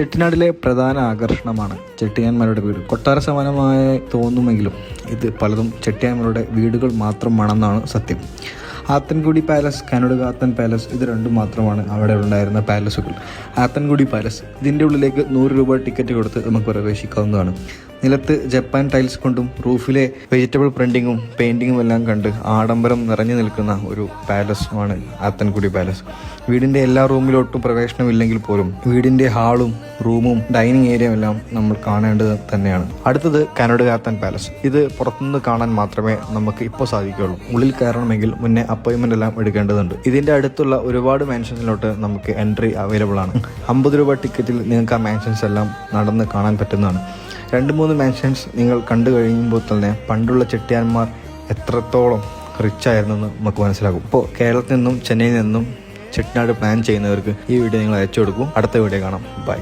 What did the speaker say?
ചെട്ടിനാടിലെ പ്രധാന ആകർഷണമാണ് ചെട്ടിയാന്മാരുടെ വീട്. കൊട്ടാര സമാനമായി തോന്നുമെങ്കിലും ഇത് പലതും ചെട്ടിയാന്മാരുടെ വീടുകൾ മാത്രമാണെന്നാണ് സത്യം. ആത്തൻകുടി പാലസ് കനോട് ആത്തൻ പാലസ് ഇത് രണ്ടും മാത്രമാണ് അവിടെ ഉണ്ടായിരുന്ന പാലസുകൾ. ആത്തൻകുടി പാലസ് ഇതിന്റെ ഉള്ളിലേക്ക് നൂറ് രൂപ ടിക്കറ്റ് കൊടുത്ത് നമുക്ക് പ്രവേശിക്കാവുന്നതാണ്. നിലത്ത് ജപ്പാൻ ടൈൽസ് കൊണ്ടും റൂഫിലെ വെജിറ്റബിൾ പ്രിന്റിങ്ങും പെയിന്റിങ്ങും എല്ലാം കണ്ട് ആഡംബരം നിറഞ്ഞു നിൽക്കുന്ന ഒരു പാലസുമാണ് ആത്തൻകുടി പാലസ്. വീടിന്റെ എല്ലാ റൂമിലോട്ടും പ്രവേശനമില്ലെങ്കിൽ പോലും വീടിന്റെ ഹാളും റൂമും ഡൈനിങ് ഏരിയയും എല്ലാം നമ്മൾ കാണേണ്ടത് തന്നെയാണ്. അടുത്തത് കനോട് ആത്തൻ പാലസ്. ഇത് പുറത്തുനിന്ന് കാണാൻ മാത്രമേ നമുക്ക് ഇപ്പോൾ സാധിക്കുകയുള്ളൂ. ഉള്ളിൽ കയറണമെങ്കിൽ മുന്നേ അപ്പോയിന്റ്മെന്റ് എല്ലാം എടുക്കേണ്ടതുണ്ട്. ഇതിന്റെ അടുത്തുള്ള ഒരുപാട് മാൻഷൻസിലോട്ട് നമുക്ക് എൻട്രി അവൈലബിൾ ആണ്. അമ്പത് രൂപ ടിക്കറ്റിൽ നിങ്ങൾക്ക് ആ മാൻഷൻസ് എല്ലാം നടന്ന് കാണാൻ പറ്റുന്നതാണ്. രണ്ട് മൂന്ന് മെൻഷൻസ് നിങ്ങൾ കണ്ടു കഴിയുമ്പോൾ തന്നെ പണ്ടുള്ള ചെട്ടിയാന്മാർ എത്രത്തോളം റിച്ച് ആയിരുന്നെന്ന് നമുക്ക് മനസ്സിലാകും. ഇപ്പോൾ കേരളത്തിൽ നിന്നും ചെന്നൈയിൽ നിന്നും ചെട്ടിനാട് പ്ലാൻ ചെയ്യുന്നവർക്ക് ഈ വീഡിയോ നിങ്ങൾ അയച്ചു കൊടുക്കും. അടുത്ത വീഡിയോ കാണാം. ബൈ